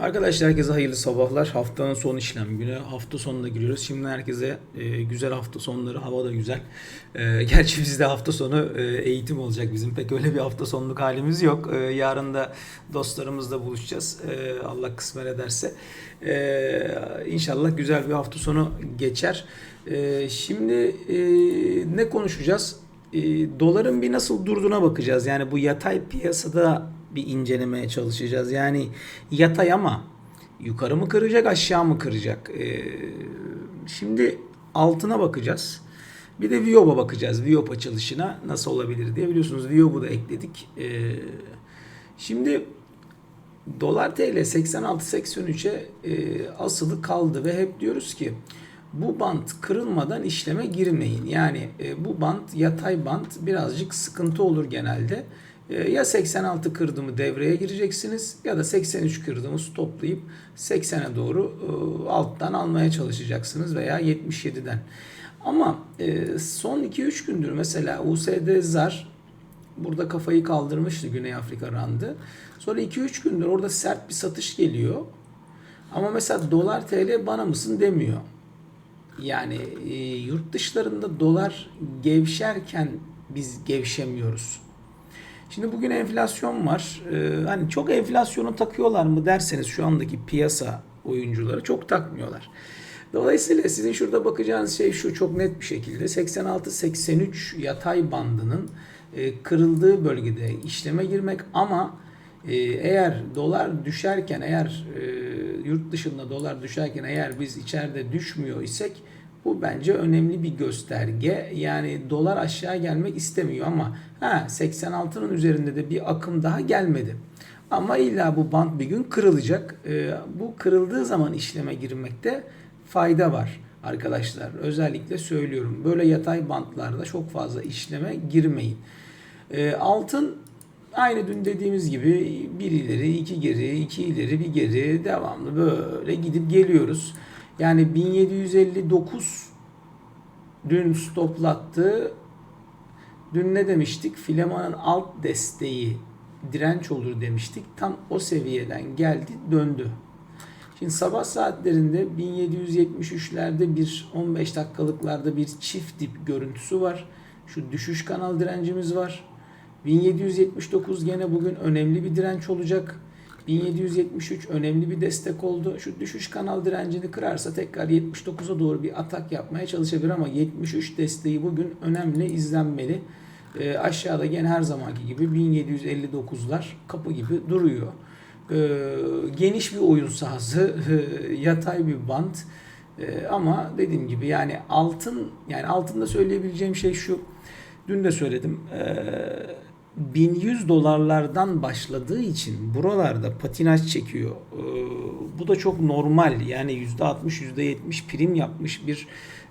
Arkadaşlar herkese hayırlı sabahlar. Haftanın son işlem günü. Hafta sonuna giriyoruz. Şimdi herkese e, güzel hafta sonları. Hava da güzel. E, gerçi bizde hafta sonu e, eğitim olacak bizim. Pek öyle bir hafta sonluk halimiz yok. E, yarın da dostlarımızla buluşacağız. E, Allah kısmet ederse. E, inşallah güzel bir hafta sonu geçer. E, şimdi e, ne konuşacağız? E, doların bir nasıl durduğuna bakacağız. Yani bu yatay piyasada bir incelemeye çalışacağız. Yani yatay ama yukarı mı kıracak aşağı mı kıracak? Ee, şimdi altına bakacağız. Bir de Viyop'a bakacağız. Viyop açılışına nasıl olabilir diye. Biliyorsunuz Viyop'u da ekledik. Ee, şimdi dolar TL 86-83'e e, asılı kaldı ve hep diyoruz ki bu bant kırılmadan işleme girmeyin. Yani e, bu bant yatay bant birazcık sıkıntı olur genelde. E, ya 86 kırdı mı devreye gireceksiniz ya da 83 kırdı mı stoplayıp 80'e doğru e, alttan almaya çalışacaksınız veya 77'den. Ama e, son 2-3 gündür mesela USD zar burada kafayı kaldırmıştı Güney Afrika randı. Sonra 2-3 gündür orada sert bir satış geliyor. Ama mesela dolar TL bana mısın demiyor. Yani e, yurt dışlarında dolar gevşerken biz gevşemiyoruz. Şimdi bugün enflasyon var. Ee, hani çok enflasyonu takıyorlar mı derseniz şu andaki piyasa oyuncuları çok takmıyorlar. Dolayısıyla sizin şurada bakacağınız şey şu çok net bir şekilde 86-83 yatay bandının e, kırıldığı bölgede işleme girmek ama e, eğer dolar düşerken eğer e, yurt dışında dolar düşerken eğer biz içeride düşmüyor isek bu bence önemli bir gösterge. Yani dolar aşağı gelmek istemiyor ama ha 86'nın üzerinde de bir akım daha gelmedi. Ama illa bu band bir gün kırılacak. Ee, bu kırıldığı zaman işleme girmekte fayda var arkadaşlar. Özellikle söylüyorum. Böyle yatay bantlarda çok fazla işleme girmeyin. Ee, altın aynı dün dediğimiz gibi bir ileri, iki geri, iki ileri, bir geri devamlı böyle gidip geliyoruz. Yani 1759 dün stoplattı. Dün ne demiştik? Filemanın alt desteği direnç olur demiştik. Tam o seviyeden geldi döndü. Şimdi sabah saatlerinde 1773'lerde bir 15 dakikalıklarda bir çift dip görüntüsü var. Şu düşüş kanal direncimiz var. 1779 gene bugün önemli bir direnç olacak. 1773 önemli bir destek oldu. Şu düşüş kanal direncini kırarsa tekrar 79'a doğru bir atak yapmaya çalışabilir ama 73 desteği bugün önemli izlenmeli. E, aşağıda gene her zamanki gibi 1759'lar kapı gibi duruyor. E, geniş bir oyun sahası, e, yatay bir bant. E, ama dediğim gibi yani altın yani altında söyleyebileceğim şey şu. Dün de söyledim. 1100 dolarlardan başladığı için buralarda patinaj çekiyor. Ee, bu da çok normal. Yani %60 %70 prim yapmış bir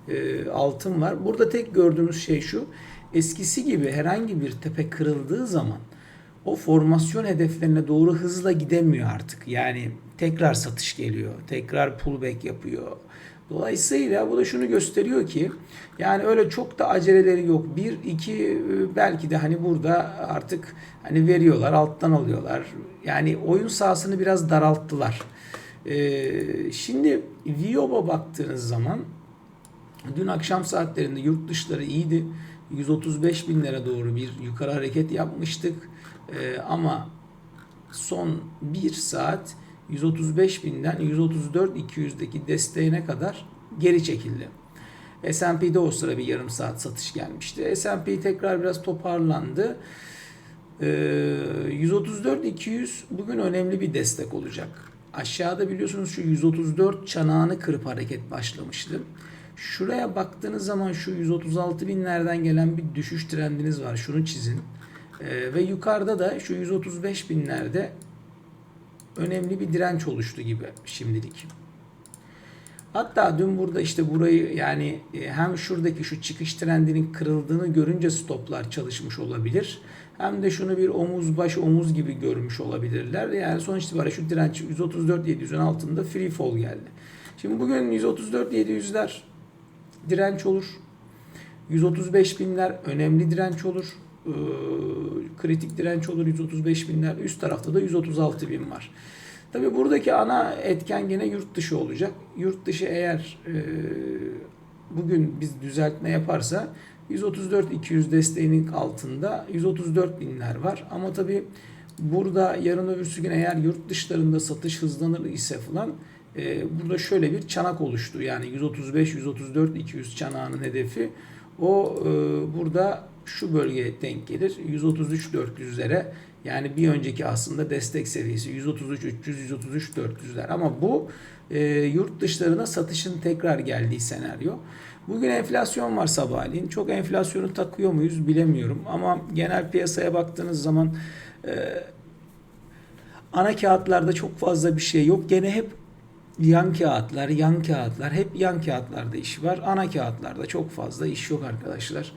e, altın var. Burada tek gördüğümüz şey şu. Eskisi gibi herhangi bir tepe kırıldığı zaman o formasyon hedeflerine doğru hızla gidemiyor artık. Yani tekrar satış geliyor. Tekrar pullback yapıyor. Dolayısıyla bu da şunu gösteriyor ki yani öyle çok da aceleleri yok. Bir, iki e, belki de hani burada artık hani veriyorlar, alttan alıyorlar. Yani oyun sahasını biraz daralttılar. Ee, şimdi Viyob'a baktığınız zaman dün akşam saatlerinde yurt dışları iyiydi. 135 binlere doğru bir yukarı hareket yapmıştık. Ee, ama son bir saat 135 binden 134 200'deki desteğine kadar geri çekildi. S&P'de o sıra bir yarım saat satış gelmişti. S&P tekrar biraz toparlandı. Ee, 134-200 bugün önemli bir destek olacak. Aşağıda biliyorsunuz şu 134 çanağını kırıp hareket başlamıştı. Şuraya baktığınız zaman şu 136 binlerden gelen bir düşüş trendiniz var. Şunu çizin. Ee, ve yukarıda da şu 135 binlerde önemli bir direnç oluştu gibi şimdilik. Hatta dün burada işte burayı yani e, hem şuradaki şu çıkış trendinin kırıldığını görünce stoplar çalışmış olabilir. Hem de şunu bir omuz baş omuz gibi görmüş olabilirler. Yani sonuç itibariyle şu direnç 134 700'ün altında free fall geldi. Şimdi bugün 134 700'ler direnç olur. 135 binler önemli direnç olur. Ee, kritik direnç olur 135 binler. Üst tarafta da 136 bin var. Tabii buradaki ana etken gene yurt dışı olacak. Yurt dışı eğer e, bugün biz düzeltme yaparsa 134-200 desteğinin altında 134 binler var. Ama tabii burada yarın öbürsü gün eğer yurt dışlarında satış hızlanır ise falan e, burada şöyle bir çanak oluştu. Yani 135-134-200 çanağının hedefi o e, burada şu bölgeye denk gelir. 133-400'lere yani bir önceki aslında destek seviyesi 133-300, 133-400'ler. Ama bu e, yurt dışlarına satışın tekrar geldiği senaryo. Bugün enflasyon var sabahleyin. Çok enflasyonu takıyor muyuz bilemiyorum. Ama genel piyasaya baktığınız zaman e, ana kağıtlarda çok fazla bir şey yok. Gene hep yan kağıtlar, yan kağıtlar, hep yan kağıtlarda iş var. Ana kağıtlarda çok fazla iş yok arkadaşlar.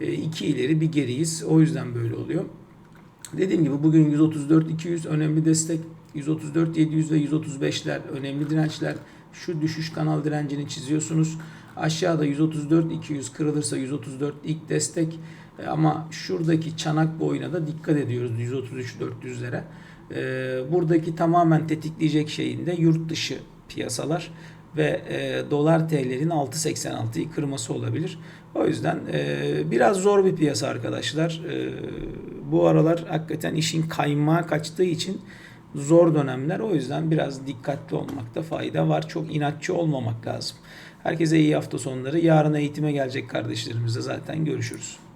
E, iki ileri bir geriyiz. O yüzden böyle oluyor. Dediğim gibi bugün 134-200 önemli destek. 134-700 ve 135'ler önemli dirençler. Şu düşüş kanal direncini çiziyorsunuz. Aşağıda 134-200 kırılırsa 134 ilk destek. E, Ama şuradaki çanak boyuna da dikkat ediyoruz 133-400'lere. E, Buradaki tamamen tetikleyecek şeyin de yurt dışı piyasalar ve e, dolar TL'nin 6.86'yı kırması olabilir. O yüzden e, biraz zor bir piyasa arkadaşlar. E, bu aralar hakikaten işin kaymağı kaçtığı için zor dönemler. O yüzden biraz dikkatli olmakta fayda var. Çok inatçı olmamak lazım. Herkese iyi hafta sonları. Yarın eğitime gelecek kardeşlerimizle zaten görüşürüz.